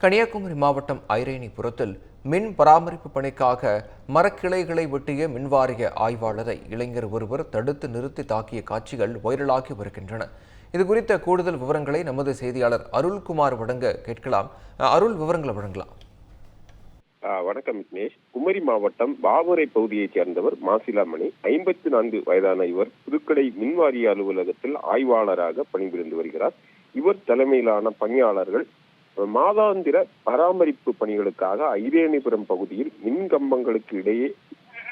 கன்னியாகுமரி மாவட்டம் ஐரேனிபுரத்தில் மின் பராமரிப்பு பணிக்காக மரக்கிளைகளை வெட்டிய மின்வாரிய ஆய்வாளரை இளைஞர் ஒருவர் தடுத்து நிறுத்தி தாக்கிய காட்சிகள் வைரலாகி வருகின்றன. இது குறித்த கூடுதல் விவரங்களை நமது செய்தியாளர் அருள்குமார் வழங்க கேட்கலாம். அஹ், அருள் விவரங்களை வழங்கலாம். வணக்கம் விக்னேஷ். குமரி மாவட்டம் பாபுரை பகுதியைச் சேர்ந்தவர் மாசிலாமணி. ஐம்பத்தி நான்கு வயதான இவர் புதுக்கடை மின்வாரிய அலுவலகத்தில் ஆய்வாளராக பணிபுரிந்து வருகிறார். இவர் தலைமையிலான பணியாளர்கள் மாதாந்திர பராமரிப்பு பணிகளுக்காக ஐரேணிபுரம் பகுதியில் மின் கம்பங்களுக்கு இடையே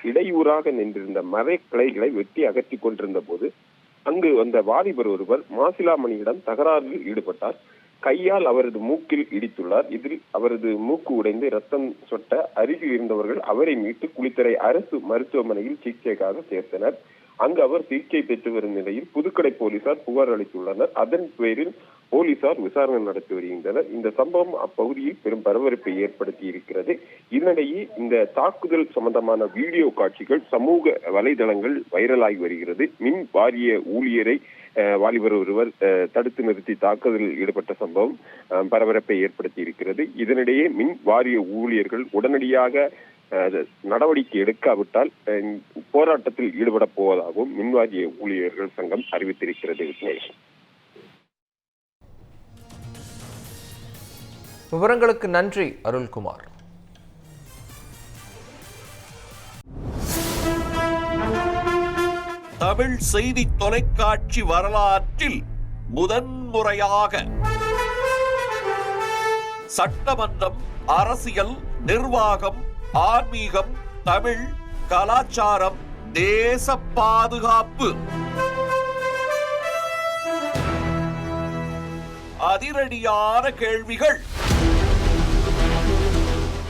இடையூறாக நின்றிருந்த மரக்கிளைகளை வெட்டி அகற்றி கொண்டிருந்த போது அங்கு வந்த வாலிபர் ஒருவர் மாசிலாமணியிடம் தகராறில் ஈடுபட்டார். கையால் அவரது மூக்கில் இடித்துள்ளார். இதில் அவரது மூக்கு உடைந்து ரத்தம் சொட்ட அருகில் இருந்தவர்கள் அவரை மீட்டு குளித்தரை அரசு மருத்துவமனையில் சிகிச்சைக்காக சேர்த்தனர். அங்கு அவர் சிகிச்சை பெற்று வரும் நிலையில் புதுக்கடை போலீசார் புகார் அளித்துள்ளனர். அதன் பேரில் போலீசார் விசாரணை நடத்தி வருகின்றனர். இந்த சம்பவம் அப்பகுதியில் பெரும் பரபரப்பை ஏற்படுத்தி இருக்கிறது. இதனிடையே இந்த தாக்குதல் சம்பந்தமான வீடியோ காட்சிகள் சமூக வலைதளங்கள் வைரலாகி வருகிறது. மின் வாரிய ஊழியரை வாலிபர் ஒருவர் தடுத்து நிறுத்தி தாக்குதலில் ஈடுபட்ட சம்பவம் பரபரப்பை ஏற்படுத்தி இருக்கிறது. இதனிடையே மின் வாரிய ஊழியர்கள் உடனடியாக நடவடிக்கை எடுக்காவிட்டால் போராட்டத்தில் ஈடுபட போவதாகவும் மின்வாரிய ஊழியர்கள் சங்கம் அறிவித்திருக்கிறது. விக்னேஷ் விவரங்களுக்கு நன்றி அருள்குமார் தமிழ் செய்தி தொலைக்காட்சி வரலாற்றில் முதன்முறையாக சட்டமன்றம் அரசியல் நிர்வாகம் ஆன்மீகம் தமிழ் கலாச்சாரம் தேச பாதுகாப்பு. அதிரடியான கேள்விகள்.